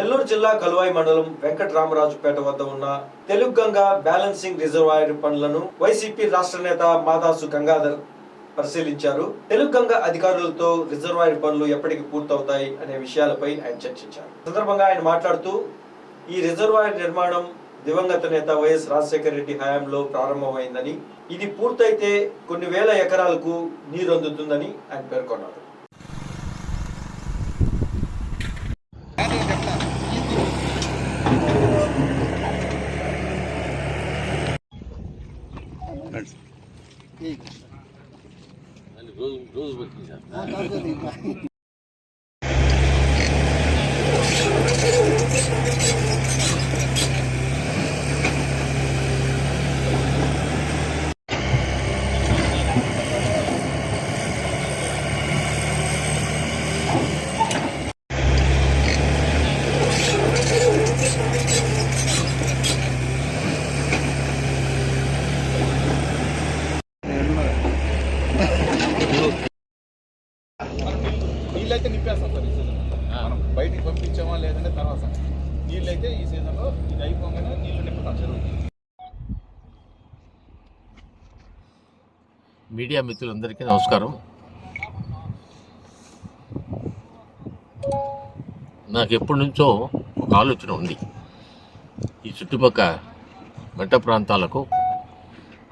నెల్లూరు జిల్లా కలువాయి మండలం వెంకటరామరాజుపేట వద్ద ఉన్న తెలుగుగంగ బ్యాలెన్సింగ్ రిజర్వాయర్ పనులను వైసీపీ రాష్ట్ర నేత మాదాసు గంగాధర్ పరిశీలించారు. తెలుగుగంగ అధికారులతో రిజర్వాయర్ పనులు ఎప్పటికి పూర్తవుతాయి అనే విషయాలపై ఆయన చర్చించారు. సందర్భంగా ఆయన మాట్లాడుతూ ఈ రిజర్వాయర్ నిర్మాణం దివంగత నేత వైఎస్ రాజశేఖర రెడ్డి హయాంలో ప్రారంభమైందని ఇది పూర్తయితే కొన్ని వేల ఎకరాలకు నీరు అందుతుందని ఆయన పేర్కొన్నారు. రోజు రోజు బట్టి నీళ్ళైతే నింపేస్తాం సార్ ఈ సీజన్ మనం బయటికి పంపించామా లేదంటే తర్వాత నీళ్ళైతే ఈ సీజన్లో ఇది అయిపోగానే నీళ్ళు నింపుతాం చెరువు మీడియా మిత్రులందరికీ నమస్కారం. నాకు ఎప్పటి నుంచో ఒక ఆలోచన ఉంది. ఈ చుట్టుపక్క మెట్ట ప్రాంతాలకు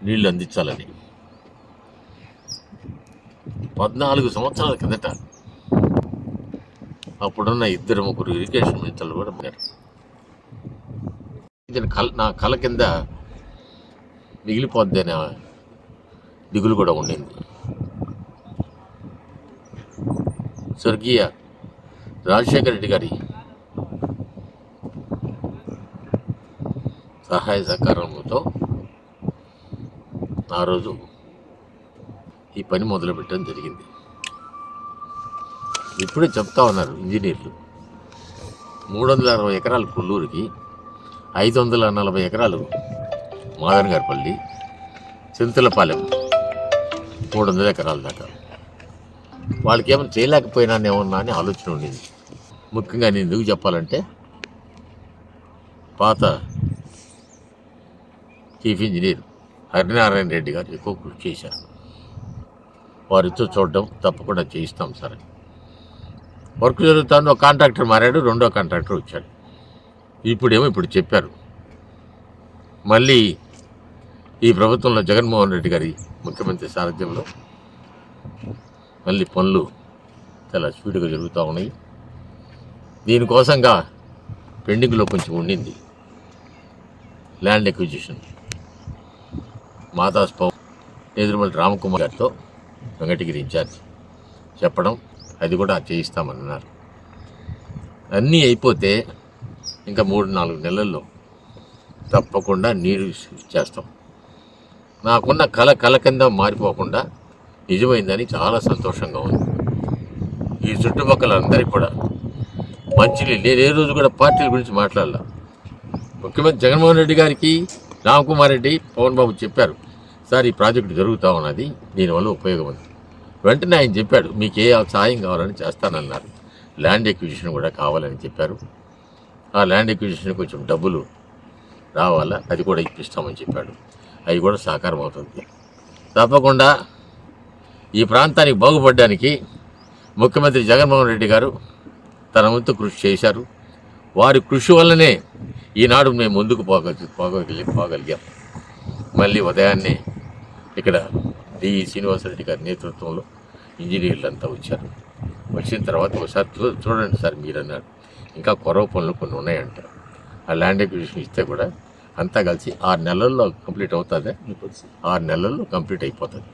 నీళ్ళు అందించాలని. పద్నాలుగు సంవత్సరాల కిందట అప్పుడున్న ఇద్దరు ముగ్గురు ఇరిగేషన్ మిత్రులు కూడా ఉన్నారు. ఇది కల నా కళ కింద మిగిలిపోద్ది అనే దిగులు కూడా ఉండింది. స్వర్గీయ రాజశేఖర రెడ్డి గారి సహాయ సహకారంతో ఆ రోజు ఈ పని మొదలుపెట్టడం జరిగింది. ఇప్పుడే చెప్తా ఉన్నారు ఇంజనీర్లు. మూడు వందల అరవై ఎకరాలు కొల్లూరుకి ఐదు వందల నలభై ఎకరాలు మాదన్ గారిపల్లి చింతలపాలెం మూడు వందల ఎకరాల దాకా. వాళ్ళకి ఏమైనా చేయలేకపోయినానేమన్నా అని ఆలోచన ఉండింది. ముఖ్యంగా నేను ఎందుకు చెప్పాలంటే పాత చీఫ్ ఇంజనీర్ హరినారాయణ రెడ్డి గారు ఎక్కువ కృషి చేశారు. వారితో చూడడం తప్పకుండా చేయిస్తాం సార్ వర్క్ జరుగుతుంది ఒక కాంట్రాక్టర్ మారాడు రెండో కాంట్రాక్టర్ వచ్చాడు. ఇప్పుడేమో ఇప్పుడు చెప్పారు. మళ్ళీ ఈ ప్రభుత్వంలో జగన్మోహన్ రెడ్డి గారి ముఖ్యమంత్రి సారథ్యంలో మళ్ళీ పనులు చాలా స్పీడ్గా జరుగుతూ ఉన్నాయి. దీనికోసంగా పెండింగ్లో కొంచెం ఉండింది. Land acquisition. మాతాస్ పవన్ ఎదురుమల్లి రామకుమార్ గారితో వెంకటగిరి ఇన్ఛార్జ్ చెప్పడం అది కూడా చేయిస్తామన్నారు. అన్నీ అయిపోతే ఇంకా మూడు నాలుగు నెలల్లో తప్పకుండా నీరు ఇచ్చేస్తాం నాకున్న కళ కళ కింద మారిపోకుండా నిజమైందని చాలా సంతోషంగా ఉంది. ఈ చుట్టుపక్కల అందరికీ కూడా మంచినీళ్ళు నేను ఏ రోజు కూడా పార్టీల గురించి మాట్లాడాల. ముఖ్యమంత్రి జగన్మోహన్ రెడ్డి గారికి రామకుమార్ రెడ్డి పవన్ బాబు చెప్పారు సార్ ఈ ప్రాజెక్టు జరుగుతూ ఉన్నది దీనివల్ల ఉపయోగం ఉంది. వెంటనే ఆయన చెప్పాడు మీకు ఏ సాయం కావాలని చేస్తానన్నారు. ల్యాండ్ ఎక్విజిషన్ కూడా కావాలని చెప్పారు. ఆ ల్యాండ్ ఎక్విజిషన్ కొంచెం డబ్బులు రావాలా? అది కూడా ఇప్పిస్తామని చెప్పాడు. అవి కూడా సాకారం అవుతుంది. తప్పకుండా ఈ ప్రాంతానికి బాగుపడడానికి ముఖ్యమంత్రి జగన్మోహన్ రెడ్డి గారు తన వంతు కృషి చేశారు. వారి కృషి వల్లనే ఈనాడు మేము ముందుకు పోగలి పోగలి పోగలిగాం. మళ్ళీ ఉదయాన్నే ఇక్కడ డి. శ్రీనివాసరెడ్డి గారి నేతృత్వంలో ఇంజనీర్లు అంతా వచ్చారు. వచ్చిన తర్వాత ఒకసారి చూ చూడండి సార్ మీరు అన్నారు ఇంకా కొరవ పనులు కొన్ని ఉన్నాయంట. ఆ ల్యాండ్ ఎక్విజిషన్ ఇస్తే కూడా అంతా కలిసి ఆరు నెలల్లో కంప్లీట్ అవుతుంది? ఆరు నెలల్లో కంప్లీట్ అయిపోతుంది.